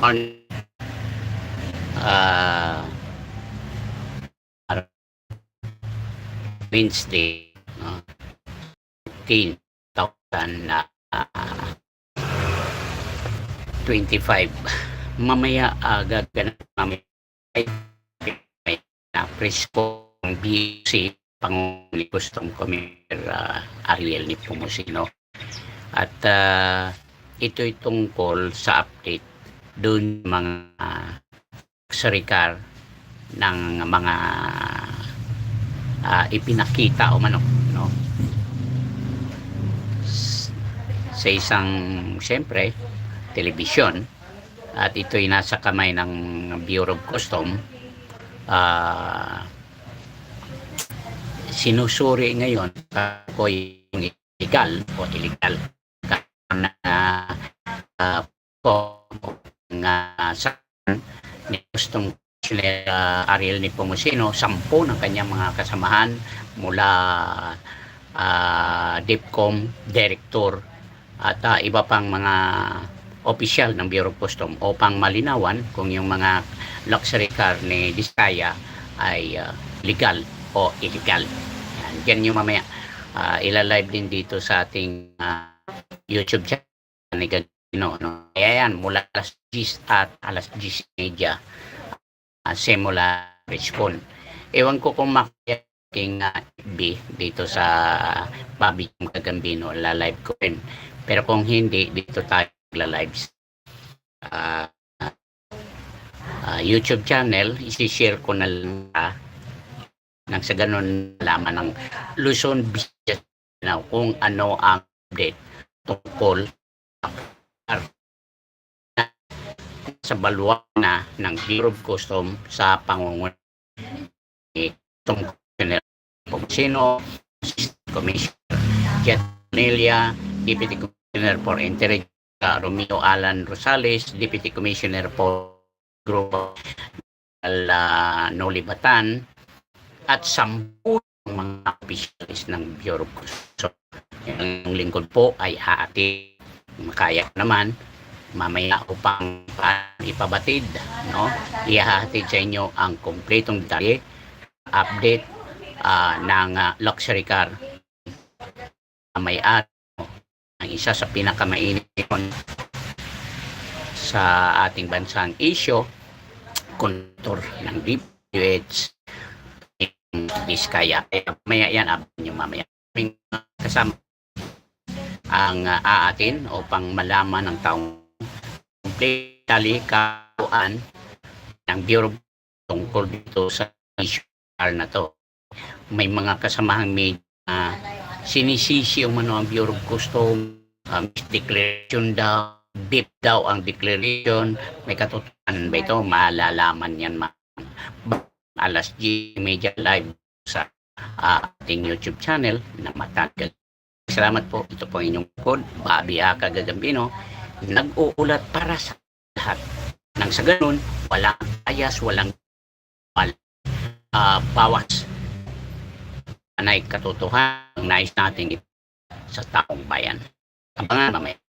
on uh, Wednesday, no? 15,000 na ah, 25. Mamaya agad ka na mamaya ay may na presko ng BC Panguli Custom Commander uh, Ariel ni Pumusino. At ah, ito'y tungkol sa update doon mga uh, sarikar ng mga ah, ipinakita o manok no? Sa isang siyempre telebisyon at ito'y nasa kamay ng Bureau of Custom ah sinusuri ngayon ako yung illegal o illegal. Na uh, po nga sa ni Custom Commissioner ah, Ariel ni Pomusino, sampu ng kanyang mga kasamahan mula ah, DEPCOM, Director at ah, iba pang mga opisyal ng Bureau of Custom upang malinawan kung yung mga luxury car ni Diskaya ay ah, legal o illegal. Yan, yan yung mamaya uh, ilalive din dito sa ating ah, YouTube channel ni Gagino. No? Kaya yan, mula alas 10 at alas 10 media uh, simula respond. Ewan ko kung makiking uh, FB dito sa Bobby Gagambino, la-live ko rin. Pero kung hindi, dito tayo la-live. Uh, uh, YouTube channel, isi-share ko na lang uh, nang sa ganun laman ng Luzon Business Now kung ano ang update tungkol sa balwana ng Bureau of Custom sa pangungunan ni Tom Commissioner Sino, Assistant Commissioner Jet Nelia, Deputy Commissioner for Intelligence Romeo Alan Rosales, Deputy Commissioner for Grupo uh, Noli Batan, at sampu mga officials ng Bureau of Custom. Ang lingkod po ay aati makaya naman mamaya upang pa- ipabatid no ihahatid sa inyo ang kompletong detalye update ah, ng ah, luxury car may at ang isa sa pinakamainit sa ating bansang issue kontor ng DPWH Biskaya. Kaya mamaya yan, abang nyo mamaya. Kasama ang uh, aatin upang malaman ng taong complete talikawan ng Bureau tungkol dito sa issue na to. May mga kasamahang media na sinisisi yung ano ang Bureau of Custom, um, declaration daw, deep daw ang declaration, may katotohanan ba ito? Malalaman yan ma alas 10 media live sa ah, ating YouTube channel na matagal. Salamat po. Ito po inyong code, Bobby Aka Gagambino. Nag-uulat para sa lahat. Nang sa ganun, walang ayas, walang ah, bawas. Anay katotohanan ang nais natin ito sa taong bayan. Abangan mamaya.